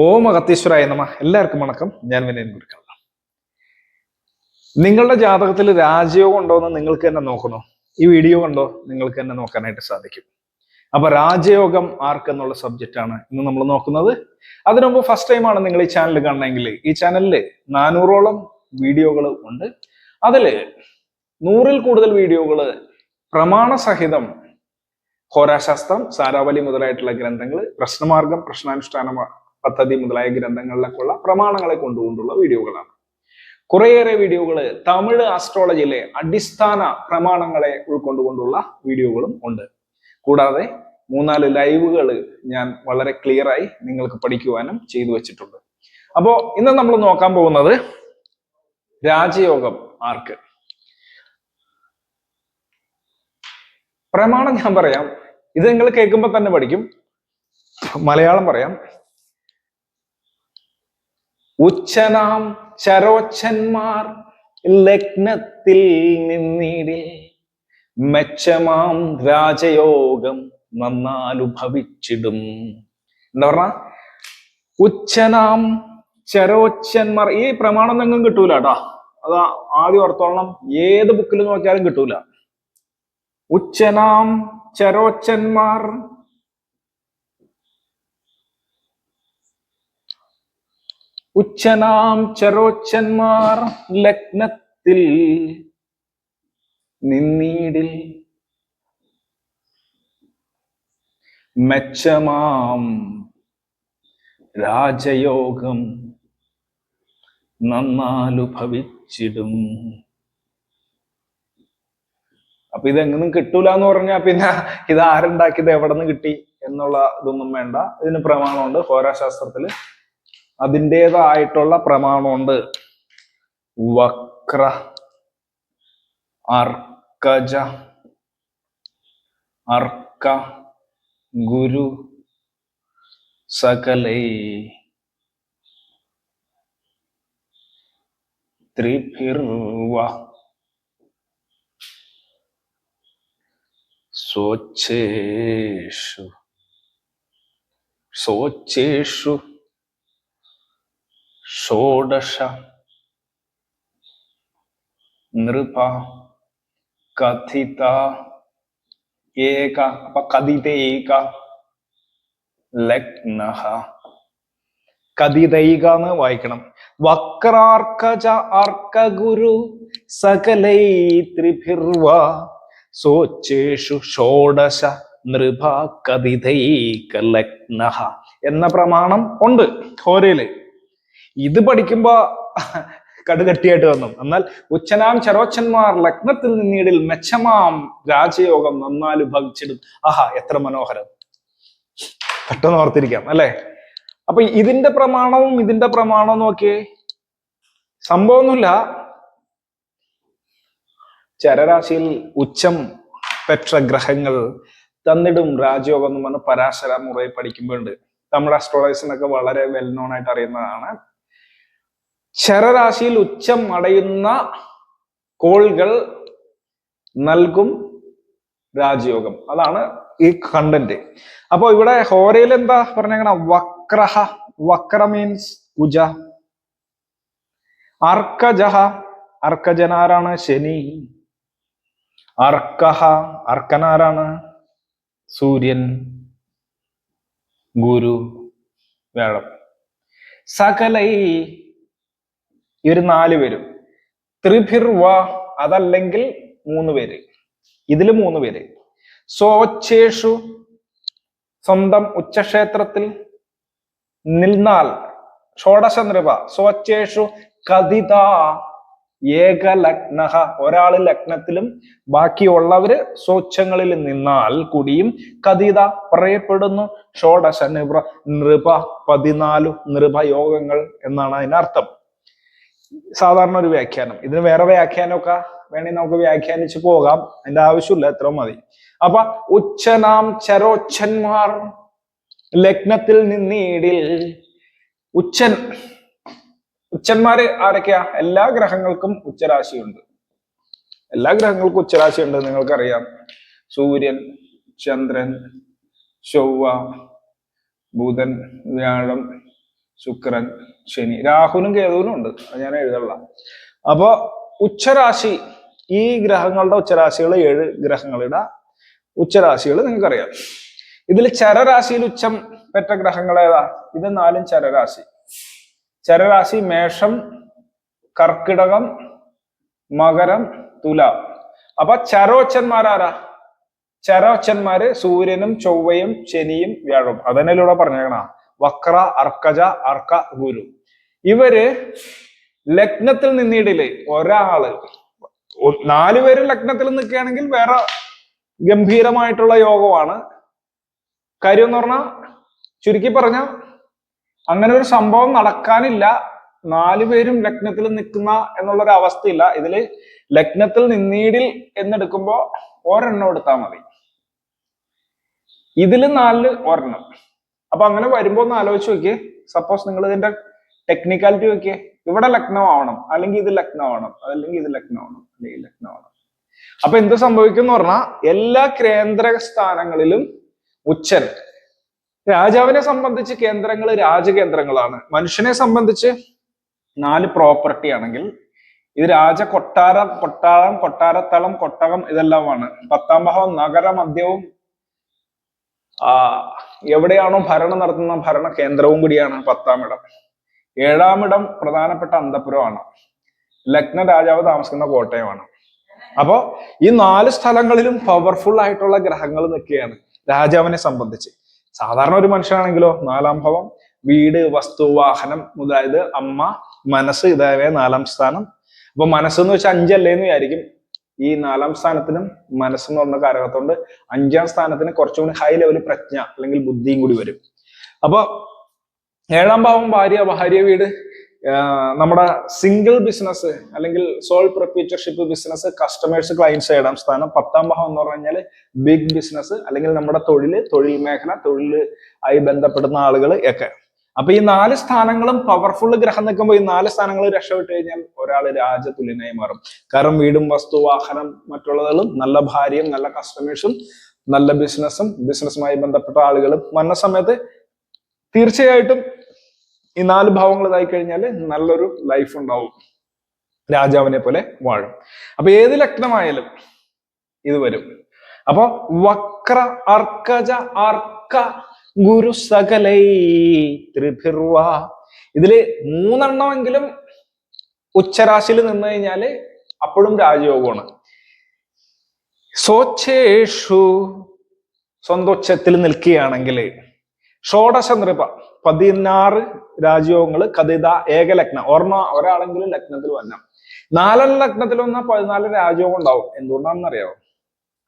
ഓം അഗത്തീശ്വരായ നമ. എല്ലാവർക്കും വണക്കം. ഞാൻ വിനയൻ ഗുരുക്കൾ നിങ്ങളുടെ ജാതകത്തിൽ രാജയോഗം ഉണ്ടോ എന്ന് നിങ്ങൾക്ക് തന്നെ നോക്കണോ? ഈ വീഡിയോ കണ്ടോ? നിങ്ങൾക്ക് തന്നെ നോക്കാനായിട്ട് സാധിക്കും. അപ്പൊ രാജയോഗം ആർക്കെന്നുള്ള സബ്ജക്റ്റ് ആണ് ഇന്ന് നമ്മൾ നോക്കുന്നത്. അതിനു മുമ്പ് ഫസ്റ്റ് ടൈം ആണ് നിങ്ങൾ ഈ ചാനൽ കാണണമെങ്കിൽ ഈ ചാനലിൽ നാനൂറോളം വീഡിയോകൾ ഉണ്ട്. അതിൽ നൂറിൽ കൂടുതൽ വീഡിയോകൾ പ്രമാണസഹിതം ഹോരാശാസ്ത്രം സാരാവലി മുതലായിട്ടുള്ള ഗ്രന്ഥങ്ങൾ പ്രശ്നമാർഗം പ്രശ്നാനുഷ്ഠാന പദ്ധതി മുതലായ ഗ്രന്ഥങ്ങളിലേക്കുള്ള പ്രമാണങ്ങളെ കൊണ്ടുകൊണ്ടുള്ള വീഡിയോകളാണ്. കുറേയേറെ വീഡിയോകൾ തമിഴ് ആസ്ട്രോളജിയിലെ അടിസ്ഥാന പ്രമാണങ്ങളെ ഉൾക്കൊണ്ടുകൊണ്ടുള്ള വീഡിയോകളും ഉണ്ട്. കൂടാതെ മൂന്നാൽ ലൈവുകൾ ഞാൻ വളരെ ക്ലിയറായി നിങ്ങൾക്ക് പഠിക്കുവാനും ചെയ്തു വെച്ചിട്ടുണ്ട്. അപ്പോ ഇന്ന് നമ്മൾ നോക്കാൻ പോകുന്നത് രാജയോഗം ആർക്ക്? പ്രമാണം ഞാൻ പറയാം. ഇത് നിങ്ങൾ കേൾക്കുമ്പോൾ തന്നെ പഠിക്കും. മലയാളം പറയാം. ഉച്ചനാം ചരോച്ചന്മാർ ലഗ്നത്തിൽ നിന്നിടിൽ. മെച്ചമാം രാജയോഗം നന്നാലുഭവിച്ചിടും എന്താ പറഞ്ഞ? ഉച്ചനാം ചരോച്ചന്മാർ ഈ പ്രമാണം നിങ്ങൾ കിട്ടൂല കേട്ടോ. അത് ആദ്യം ഓർത്തോളണം. ഏത് ബുക്കിൽ നോക്കിയാലും കിട്ടൂല. ഉച്ചനാം ചരോച്ചന്മാർ ഉച്ചനാം ചരോച്ചന്മാർ ലഗ്നത്തിൽ നിന്നീടിൽ. മെച്ചമാം രാജയോഗം നന്നാലു ഭവിച്ചിടും അപ്പൊ ഇതെങ്ങനും കിട്ടൂല എന്ന് പറഞ്ഞാൽ പിന്നെ ഇത് ആരുണ്ടാക്കിയത് എവിടെ നിന്ന് കിട്ടി എന്നുള്ള ഇതൊന്നും വേണ്ട. ഇതിന് പ്രമാണമുണ്ട്. ഹോരാശാസ്ത്രത്തിൽ അതിന്റെതായിട്ടുള്ള പ്രമാണമുണ്ട്. വക്ര അർക്കജ അർക്ക ഗുരു സകലൈ. ത്രിഭിർവ സ്വച്ഛേഷു സ്വച്ഛേഷു. ഷോഡശ നൃപ കഥിത ഏക അപ്പൊ കഥിതേക ലഗ്ന കഥിതൈക എന്ന് വായിക്കണം. വക്രാർക്കജ അർക്കഗുരു സകലൈ ത്രിഭിർവ സോച്ചേഷു ഷോഡശ നൃഭ കഥിതൈക ലഗ്ന എന്ന പ്രമാണം ഉണ്ട്. ഹോരയിൽ ഇത് പഠിക്കുമ്പോ കടുകട്ടിയായിട്ട് വന്നു. എന്നാൽ ഉച്ചനാം ചരോച്ചന്മാർ ലഗ്നത്തിൽ നിന്നീടിൽ മെച്ചമാം രാജയോഗം നന്നാലു ഭവിച്ചിടും. ആഹാ എത്ര മനോഹരം. പെട്ടെന്ന് ഓർത്തിരിക്കാം അല്ലെ? അപ്പൊ ഇതിന്റെ പ്രമാണവും ഇതിന്റെ പ്രമാണവും നോക്കിയേ. സംഭവമൊന്നുമില്ല. ചരരാശിയിൽ ഉച്ചം പെറ്റ ഗ്രഹങ്ങൾ തന്നിടും രാജയോഗം എന്ന് പറഞ്ഞ് പരാശര മുറയെ പഠിക്കുമ്പോഴുണ്ട്. നമ്മുടെ അസ്ട്രോളജേഴ്സിനൊക്കെ വളരെ വെൽ നോൺ ആയിട്ട് അറിയുന്നതാണ്. ചരരാശിയിൽ ഉച്ചം അടയുന്ന കോളുകൾ നൽകും രാജയോഗം. അതാണ് ഈ കണ്ടന്റ് അപ്പോ ഇവിടെ ഹോരയിൽ എന്താ പറഞ്ഞേക്കണ? വക്രഹ. വക്ര മീൻസ് കുജ. അർക്കജഹ. അർക്കജനാരാണ് ശനി. അർക്കഹ. അർക്കനാരാണ് സൂര്യൻ. ഗുരു. വ്യാഴം സകലൈ ഈ ഒരു നാല് പേരും. ത്രിഭിർ വാ അതല്ലെങ്കിൽ മൂന്ന് പേര്. ഇതിൽ മൂന്ന് പേര്. സ്വച്ഛേഷു സ്വന്തം ഉച്ചക്ഷേത്രത്തിൽ നിന്നാൽ ഷോഡശ നൃപ സ്വച്ഛേഷു കഥിത ഏകലഗ്നഹ. ഒരാൾ ലഗ്നത്തിലും ബാക്കിയുള്ളവര് സ്വച്ഛങ്ങളിൽ നിന്നാൽ കൂടിയും കഥിത പറയപ്പെടുന്നു. ഷോഡശ നൃപ നൃപ പതിനാലു നൃപയോഗങ്ങൾ എന്നാണ് അതിനർത്ഥം. സാധാരണ ഒരു വ്യാഖ്യാനം. ഇതിന് വേറെ വ്യാഖ്യാനമൊക്കെ വേണമെങ്കിൽ നമുക്ക് വ്യാഖ്യാനിച്ചു പോകാം. അതിന്റെ ആവശ്യമില്ല എത്ര മതി. അപ്പൊ ഉച്ചനാം ചരോച്ചന്മാർ ലഗ്നത്തിൽ നിന്നീടിൽ ഉച്ചൻ ഉച്ചന്മാര് ആരൊക്കെയാ? എല്ലാ ഗ്രഹങ്ങൾക്കും ഉച്ചരാശിയുണ്ട്. എല്ലാ ഗ്രഹങ്ങൾക്കും ഉച്ചരാശിയുണ്ട് നിങ്ങൾക്കറിയാം. സൂര്യൻ ചന്ദ്രൻ ചൊവ്വ ബുധൻ വ്യാഴം ശുക്രൻ ശനി രാഹുലും കേതുവിനും ഉണ്ട്. അത് ഞാൻ എഴുതല്ല അപ്പൊ ഉച്ചരാശി ഈ ഗ്രഹങ്ങളുടെ ഉച്ചരാശികൾ ഏഴ് ഗ്രഹങ്ങളുടെ ഉച്ചരാശികൾ നിങ്ങൾക്കറിയാം. ഇതിൽ ചരരാശിയിൽ ഉച്ചം പെറ്റ ഗ്രഹങ്ങൾ ഏതാ? ഇത് നാലും ചരരാശി. ചരരാശി മേഷം കർക്കിടകം മകരം തുലാം. അപ്പൊ ചരോച്ചന്മാരാരാ ചരോച്ചന്മാര് സൂര്യനും ചൊവ്വയും ശനിയും വ്യാഴവും. അതന്നെയല്ലേ പറഞ്ഞേക്കണ? വക്ര അർക്കജ അർക്ക ഗുരു. ഇവർ ലഗ്നത്തിൽ നിന്നിടിൽ ഒരാൾ നാലുപേരും ലഗ്നത്തിൽ നിൽക്കുകയാണെങ്കിൽ വേറെ ഗംഭീരമായിട്ടുള്ള യോഗമാണ്. കാര്യം എന്ന് പറഞ്ഞാൽ ചുരുക്കി പറഞ്ഞ അങ്ങനെ ഒരു സംഭവം നടക്കാനില്ല. നാലുപേരും ലഗ്നത്തിൽ നിൽക്കുന്ന എന്നുള്ളൊരു അവസ്ഥയില്ല. ഇതിൽ ലഗ്നത്തിൽ നിന്നീടിൽ എന്നെടുക്കുമ്പോ ഒരെണ്ണം എടുത്താൽ മതി. ഇതിൽ നാലിൽ ഒരെണ്ണം. അപ്പൊ അങ്ങനെ വരുമ്പോ ഒന്ന് ആലോചിച്ച് നോക്കിയേ. സപ്പോസ് നിങ്ങൾ ഇതിന്റെ ടെക്നിക്കാലിറ്റി നോക്കിയേ. ഇവിടെ ലക്നൗ ആവണം. അല്ലെങ്കിൽ ഇത് ലക്നൗ ആവണം. അല്ലെങ്കിൽ ഇത് ലക്നൗ ആവണം. അല്ലെങ്കിൽ ലക്നൗ ആവണം. അപ്പൊ എന്ത് സംഭവിക്കും എന്ന് പറഞ്ഞാൽ എല്ലാ കേന്ദ്ര സ്ഥാനങ്ങളിലും ഉച്ചൻ രാജാവിനെ സംബന്ധിച്ച് കേന്ദ്രങ്ങൾ രാജകേന്ദ്രങ്ങളാണ് മനുഷ്യനെ സംബന്ധിച്ച് നാല് പ്രോപ്പർട്ടി ആണെങ്കിൽ ഇത് രാജ കൊട്ടാര കൊട്ടാരം കൊട്ടാരത്തളം കൊട്ടകം ഇതെല്ലാമാണ്. പത്താം ഭാവം നഗര മധ്യവും ആ എവിടെയാണോ ഭരണം നടത്തുന്ന ഭരണ കേന്ദ്രവും കൂടിയാണ് പത്താം ഇടം. ഏഴാം ഇടം പ്രധാനപ്പെട്ട അന്തപുരമാണ്. ലഗ്ന രാജാവ് താമസിക്കുന്ന കോട്ടയമാണ്. അപ്പോ ഈ നാല് സ്ഥലങ്ങളിലും പവർഫുൾ ആയിട്ടുള്ള ഗ്രഹങ്ങൾ നിൽക്കുകയാണ് രാജാവിനെ സംബന്ധിച്ച്. സാധാരണ ഒരു മനുഷ്യനാണെങ്കിലോ നാലാം ഭവം വീട് വസ്തു വാഹനം മുതലായത് അമ്മ മനസ്സ് ഇതായ നാലാം സ്ഥാനം. അപ്പൊ മനസ്സെന്ന് വെച്ചാൽ അഞ്ചല്ലേന്ന് വിചാരിക്കും. ഈ നാലാം സ്ഥാനത്തിനും മനസ്സെന്ന് പറഞ്ഞ കാരകത്തോണ്ട് അഞ്ചാം സ്ഥാനത്തിന് കുറച്ചും കൂടി ഹൈ ലെവൽ പ്രജ്ഞ അല്ലെങ്കിൽ ബുദ്ധിയും കൂടി വരും. അപ്പൊ ഏഴാം ഭാവം ഭാര്യ ഭാര്യ വീട് നമ്മുടെ സിംഗിൾ ബിസിനസ് അല്ലെങ്കിൽ sole proprietorship business customers clients ഏഴാം സ്ഥാനം. പത്താം ഭാവം എന്ന് പറഞ്ഞു കഴിഞ്ഞാൽ ബിഗ് ബിസിനസ് അല്ലെങ്കിൽ നമ്മുടെ തൊഴിൽ തൊഴിൽ മേഖല തൊഴിൽ ആയി ബന്ധപ്പെടുന്ന ആളുകൾ ഒക്കെ. അപ്പൊ ഈ നാല് സ്ഥാനങ്ങളും പവർഫുൾ ഗ്രഹം നിൽക്കുമ്പോൾ ഈ നാല് സ്ഥാനങ്ങൾ രക്ഷപ്പെട്ട് കഴിഞ്ഞാൽ ഒരാൾ രാജതുല്യനായി മാറും. കാരണം വീടും വസ്തു വാഹനം മറ്റുള്ളതും നല്ല ഭാര്യയും നല്ല കസ്റ്റമേഴ്സും നല്ല ബിസിനസ്സും ബിസിനസ്സുമായി ബന്ധപ്പെട്ട ആളുകളും. വന്ന സമയത്ത് തീർച്ചയായിട്ടും ഈ നാല് ഭാവങ്ങൾ ഇതായി കഴിഞ്ഞാൽ നല്ലൊരു ലൈഫ് ഉണ്ടാവും. രാജാവിനെ പോലെ വാഴും. അപ്പൊ ഏത് ലഗ്നമായാലും ഇത് വരും. അപ്പൊ വക്ര അർക്കജ അർക്ക ഗുരു സകലൈ ത്രിഭിർവ. ഇതിൽ മൂന്നെണ്ണമെങ്കിലും ഉച്ചരാശിയിൽ നിന്ന് കഴിഞ്ഞാൽ അപ്പോഴും രാജയോഗമാണ്. സോച്ചേഷു സ്വന്തം ഉച്ചത്തിൽ നിൽക്കുകയാണെങ്കിൽ ഷോഡശ നൃപ. പതിനാറ് രാജയോഗങ്ങൾ കഥിത ഏകലഗ്ന. ഓർമ്മ ഒരാളെങ്കിലും ലഗ്നത്തിൽ വന്ന. നാലെണ്ണം ലഗ്നത്തിൽ വന്ന പതിനാല് രാജയോഗം ഉണ്ടാവും. എന്തുകൊണ്ടാണെന്ന് അറിയാമോ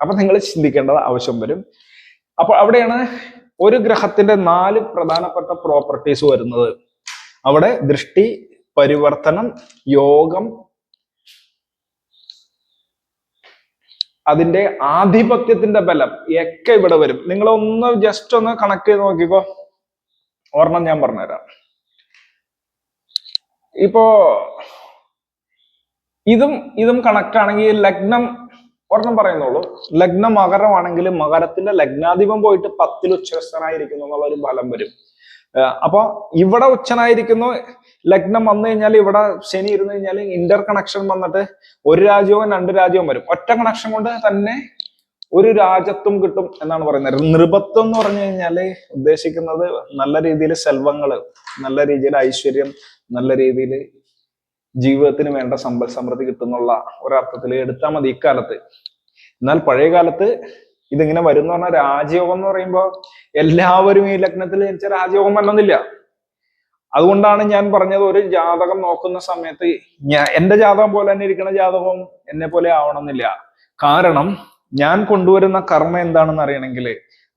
അപ്പൊ നിങ്ങൾ ചിന്തിക്കേണ്ടത് ആവശ്യം വരും. അപ്പൊ അവിടെയാണ് ഒരു ഗ്രഹത്തിന്റെ നാല് പ്രധാനപ്പെട്ട പ്രോപ്പർട്ടീസ് വരുന്നത്. അവിടെ ദൃഷ്ടി പരിവർത്തനം യോഗം അതിന്റെ ആധിപത്യത്തിന്റെ ബലം ഒക്കെ ഇവിടെ വരും. നിങ്ങൾ ഒന്ന് ജസ്റ്റ് ഒന്ന് കണക്ട് ചെയ്ത് നോക്കിക്കോ. ഒരെണ്ണം ഞാൻ പറഞ്ഞുതരാം. ഇപ്പോ ഇതും ഇതും കണക്ട് ആണെങ്കിൽ ലഗ്നം ഒരെണ്ണം പറയുന്നുള്ളൂ. ലഗ്നം മകരമാണെങ്കിൽ മകരത്തിന്റെ ലഗ്നാധിപം പോയിട്ട് പത്തിൽ ഉച്ചസ്ഥനായിരിക്കുന്നു എന്നുള്ള ഒരു ഫലം വരും. അപ്പൊ ഇവിടെ ഉച്ചനായിരിക്കുന്നു ലഗ്നം വന്നു കഴിഞ്ഞാൽ ഇവിടെ ശനി ഇരുന്ന് കഴിഞ്ഞാൽ ഇന്റർ കണക്ഷൻ വന്നിട്ട് ഒരു രാജ്യവും രണ്ട് രാജ്യവും വരും. ഒറ്റ കണക്ഷൻ കൊണ്ട് തന്നെ ഒരു രാജ്യത്വം കിട്ടും എന്നാണ് പറയുന്നത്. നൃപത്വം എന്ന് പറഞ്ഞു കഴിഞ്ഞാൽ ഉദ്ദേശിക്കുന്നത് നല്ല രീതിയിൽ സെൽവങ്ങൾ നല്ല രീതിയിൽ ഐശ്വര്യം നല്ല രീതിയിൽ ജീവിതത്തിന് വേണ്ട സമ്പൽ സമൃദ്ധി കിട്ടുന്നുള്ള ഒരർത്ഥത്തിൽ എടുത്താൽ മതി ഇക്കാലത്ത്. എന്നാൽ പഴയ കാലത്ത് ഇതിങ്ങനെ വരും എന്ന് പറഞ്ഞാൽ രാജയോഗം എന്ന് പറയുമ്പോൾ എല്ലാവരും ഈ ലഗ്നത്തിൽ ജനിച്ച രാജയോഗം വരണമെന്നില്ല. അതുകൊണ്ടാണ് ഞാൻ പറഞ്ഞത് ഒരു ജാതകം നോക്കുന്ന സമയത്ത് ഞാൻ എന്റെ ജാതകം പോലെ തന്നെ ഇരിക്കുന്ന ജാതകവും എന്നെ പോലെ ആവണമെന്നില്ല. കാരണം ഞാൻ കൊണ്ടുവരുന്ന കർമ്മ എന്താണെന്ന് അറിയണമെങ്കിൽ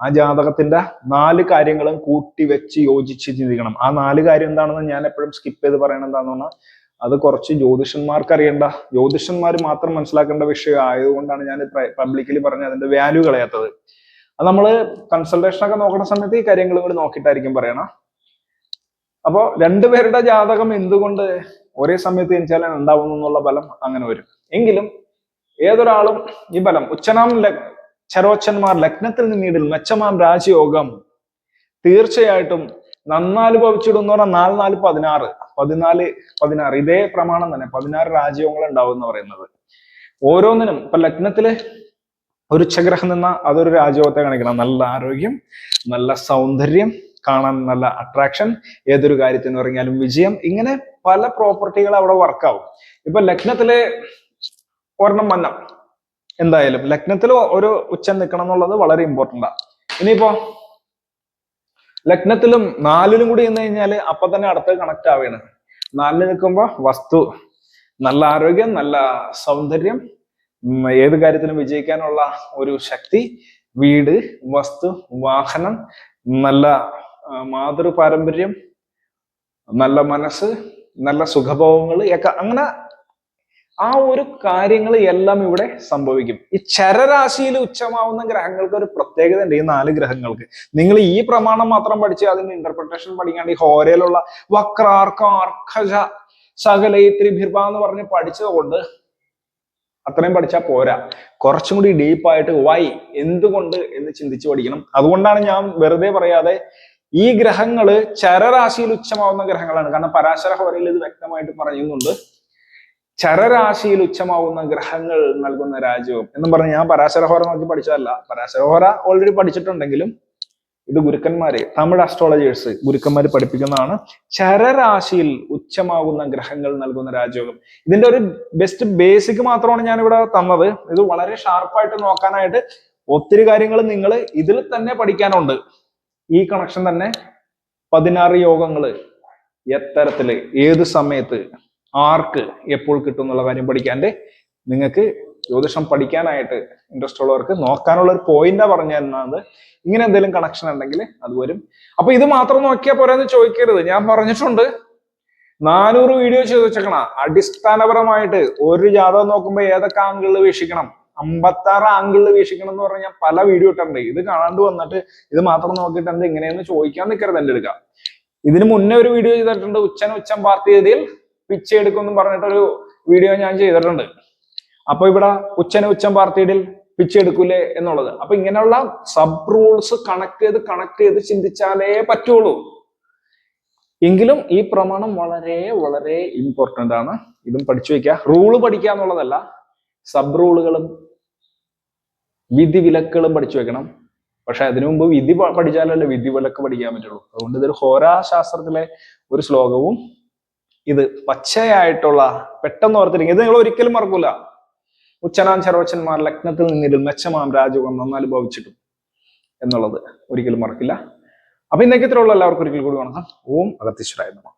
ആ ജാതകത്തിന്റെ നാല് കാര്യങ്ങളും കൂട്ടി വെച്ച് യോജിച്ച് ചിന്തിക്കണം. ആ നാല് കാര്യം എന്താണെന്ന് ഞാൻ എപ്പോഴും സ്കിപ്പ് ചെയ്ത് പറയണത് എന്താണെന്ന് പറഞ്ഞാൽ അത് കുറച്ച് ജ്യോതിഷന്മാർക്ക് അറിയേണ്ട ജ്യോതിഷന്മാർ മാത്രം മനസ്സിലാക്കേണ്ട വിഷയം ആയതുകൊണ്ടാണ് ഞാൻ പബ്ലിക്കലി പറഞ്ഞ അതിന്റെ വാല്യൂ കളയാത്തത്. അത് നമ്മൾ കൺസൾട്ടേഷൻ ഒക്കെ നോക്കുന്ന സമയത്ത് ഈ കാര്യങ്ങൾ കൂടി നോക്കിയിട്ടായിരിക്കും പറയണം. അപ്പോ രണ്ടുപേരുടെ ജാതകം എന്തുകൊണ്ട് ഒരേ സമയത്ത് ജനിച്ചാലും ഉണ്ടാവുന്നു എന്നുള്ള ബലം അങ്ങനെ വരും. എങ്കിലും ഏതൊരാളും ഈ ബലം ഉച്ചനാം ചരോച്ചന്മാർ ലഗ്നത്തിൽ നിന്നിടിൽ മെച്ചമാം രാജയോഗം തീർച്ചയായിട്ടും നന്നാൽ ഭവിച്ചിടും എന്ന് പറഞ്ഞാൽ നാല് നാല് പതിനാറ് പതിനാല് പതിനാറ്. ഇതേ പ്രമാണം തന്നെ പതിനാറ് രാജ്യങ്ങൾ ഉണ്ടാവും എന്ന് പറയുന്നത്. ഓരോന്നിനും ഇപ്പൊ ലഗ്നത്തിൽ ഒരു ഉച്ചഗ്രഹം നിന്ന അതൊരു രാജയോഗത്തെ കാണിക്കണം. നല്ല ആരോഗ്യം നല്ല സൗന്ദര്യം കാണാൻ നല്ല അട്രാക്ഷൻ ഏതൊരു കാര്യത്തിന് ഇറങ്ങിയാലും വിജയം. ഇങ്ങനെ പല പ്രോപ്പർട്ടികൾ അവിടെ വർക്കാവും ഇപ്പൊ ലഗ്നത്തിൽ ഒരെണ്ണം മന്നം എന്തായാലും ലഗ്നത്തിൽ ഒരു ഉച്ചം നിൽക്കണം എന്നുള്ളത് വളരെ ഇമ്പോർട്ടന്റാ ഇനിയിപ്പോ ലഗ്നത്തിലും നാലിലും കൂടി എന്ന് കഴിഞ്ഞാൽ അപ്പൊ തന്നെ അടുത്ത് കണക്ട് ആവുകയാണ് നാലിൽ നിൽക്കുമ്പോ വസ്തു നല്ല ആരോഗ്യം നല്ല സൗന്ദര്യം ഏത് കാര്യത്തിലും വിജയിക്കാനുള്ള ഒരു ശക്തി വീട് വസ്തു വാഹനം നല്ല മാതൃ പാരമ്പര്യം നല്ല മനസ്സ് നല്ല സുഖഭോഗങ്ങൾ ഒക്കെ അങ്ങനെ ആ ഒരു കാര്യങ്ങൾ എല്ലാം ഇവിടെ സംഭവിക്കും. ഈ ചരരാശിയിൽ ഉച്ചമാവുന്ന ഗ്രഹങ്ങൾക്ക് ഒരു പ്രത്യേകത ഉണ്ട് ഈ നാല് ഗ്രഹങ്ങൾക്ക്. നിങ്ങൾ ഈ പ്രമാണം മാത്രം പഠിച്ച് അതിന്റെ ഇന്റർപ്രിട്ടേഷൻ പഠിക്കാണ്ട് ഈ ഹോരയിലുള്ള വക്രാർക്ക അർക്കജ സകല ത്രിഭിർഭ എന്ന് പറഞ്ഞ് പഠിച്ചത് കൊണ്ട് അത്രയും പഠിച്ചാൽ പോരാ. കുറച്ചും കൂടി ഡീപ്പായിട്ട് വൈ എന്തുകൊണ്ട് എന്ന് ചിന്തിച്ച് പഠിക്കണം. അതുകൊണ്ടാണ് ഞാൻ വെറുതെ പറയാതെ ഈ ഗ്രഹങ്ങൾ ചരരാശിയിൽ ഉച്ചമാവുന്ന ഗ്രഹങ്ങളാണ്. കാരണം പരാശര ഹോരയിൽ ഇത് വ്യക്തമായിട്ട് പറയുന്നുണ്ട്. ചരരാശിയിൽ ഉച്ചമാവുന്ന ഗ്രഹങ്ങൾ നൽകുന്ന രാജ്യവും എന്നും പറഞ്ഞ് ഞാൻ പരാശരഹോര നോക്കി പഠിച്ചതല്ല. പരാശരഹോര ഓൾറെഡി പഠിച്ചിട്ടുണ്ടെങ്കിലും ഇത് ഗുരുക്കന്മാരെ തമിഴ് അസ്ട്രോളജേഴ്സ് ഗുരുക്കന്മാര് പഠിപ്പിക്കുന്നതാണ്. ചരരാശിയിൽ ഉച്ചമാകുന്ന ഗ്രഹങ്ങൾ നൽകുന്ന രാജയോഗം ഇതിന്റെ ഒരു ബെസ്റ്റ് ബേസിക് മാത്രമാണ് ഞാൻ ഇവിടെ തന്നത്. ഇത് വളരെ ഷാർപ്പായിട്ട് നോക്കാനായിട്ട് ഒത്തിരി കാര്യങ്ങൾ നിങ്ങൾ ഇതിൽ തന്നെ പഠിക്കാനുണ്ട്. ഈ കണക്ഷൻ തന്നെ പതിനാറ് യോഗങ്ങൾ എത്തരത്തിൽ ഏത് സമയത്ത് ആർക്ക് എപ്പോൾ കിട്ടും എന്നുള്ള കാര്യം പഠിക്കാണ്ട് നിങ്ങൾക്ക് ജ്യോതിഷം പഠിക്കാനായിട്ട് ഇൻട്രസ്റ്റ് ഉള്ളവർക്ക് നോക്കാനുള്ള ഒരു പോയിന്റാ പറഞ്ഞു ഇങ്ങനെ എന്തെങ്കിലും കണക്ഷൻ ഉണ്ടെങ്കിൽ അത് വരും. അപ്പൊ ഇത് മാത്രം നോക്കിയാൽ പോരാന്ന് ചോദിക്കരുത്. ഞാൻ പറഞ്ഞിട്ടുണ്ട്. നാനൂറ് വീഡിയോ ചെയ്ത് വെച്ചേക്കണ അടിസ്ഥാനപരമായിട്ട് ഒരു ജാതകം നോക്കുമ്പോൾ ഏതൊക്കെ ആംഗിളിൽ വീക്ഷിക്കണം? അമ്പത്തി ആറ് ആംഗിളിൽ വീക്ഷിക്കണം എന്ന് പറഞ്ഞാൽ പല വീഡിയോ ഇട്ടുണ്ട് ഇത് കാണാണ്ട് വന്നിട്ട് ഇത് മാത്രം നോക്കിയിട്ട് എന്ത് ഇങ്ങനെയെന്ന് ചോദിക്കാൻ നിൽക്കരുത് എന്റെ എടുക്കാം ഇതിന് മുന്നേ ഒരു വീഡിയോ ചെയ്തിട്ടുണ്ട്. ഉച്ചൻ ഉച്ചം പാർട്ടി ചെയ്തിൽ പിച്ച എടുക്കും പറഞ്ഞിട്ടൊരു വീഡിയോ ഞാൻ ചെയ്തിട്ടുണ്ട്. അപ്പൊ ഇവിടെ ഉച്ചന ഉച്ച പാർട്ടിയിൽ പിച്ച് എടുക്കൂലേ എന്നുള്ളത്. അപ്പൊ ഇങ്ങനെയുള്ള സബ് റൂൾസ് കണക്ട് ചെയ്ത് കണക്ട് ചെയ്ത് ചിന്തിച്ചാലേ പറ്റുള്ളൂ. എങ്കിലും ഈ പ്രമാണം വളരെ വളരെ ഇമ്പോർട്ടന്റ് ആണ്. ഇതും പഠിച്ചു വെക്കുക റൂൾ പഠിക്കുക എന്നുള്ളതല്ല സബ് റൂളുകളും വിധി വിലക്കുകളും പഠിച്ചു വെക്കണം. പക്ഷെ അതിനു മുമ്പ് വിധി പഠിച്ചാലല്ലേ വിധി വിലക്ക് പഠിക്കാൻ പറ്റുള്ളൂ. അതുകൊണ്ട് ഇതൊരു ഹോരാശാസ്ത്രത്തിലെ ഒരു ശ്ലോകവും ഇത് പച്ചയായിട്ടുള്ള പെട്ടെന്ന് ഓർത്തിരിക്കും. ഇത് നിങ്ങൾ ഒരിക്കലും മറക്കൂല. ഉച്ചനാൻ ചരോച്ചന്മാർ ലഗ്നത്തിൽ നിന്നിരുന്ന് മെച്ചമാം രാജകം നന്നനുഭവിച്ചിട്ടും എന്നുള്ളത് ഒരിക്കലും മറക്കില്ല. അപ്പൊ ഇന്നേക്കത്തിലുള്ള എല്ലാവർക്കും ഒരിക്കൽ കൂടി വണക്കം. ഓം അഗത്തീശ്വരായ നമഃ.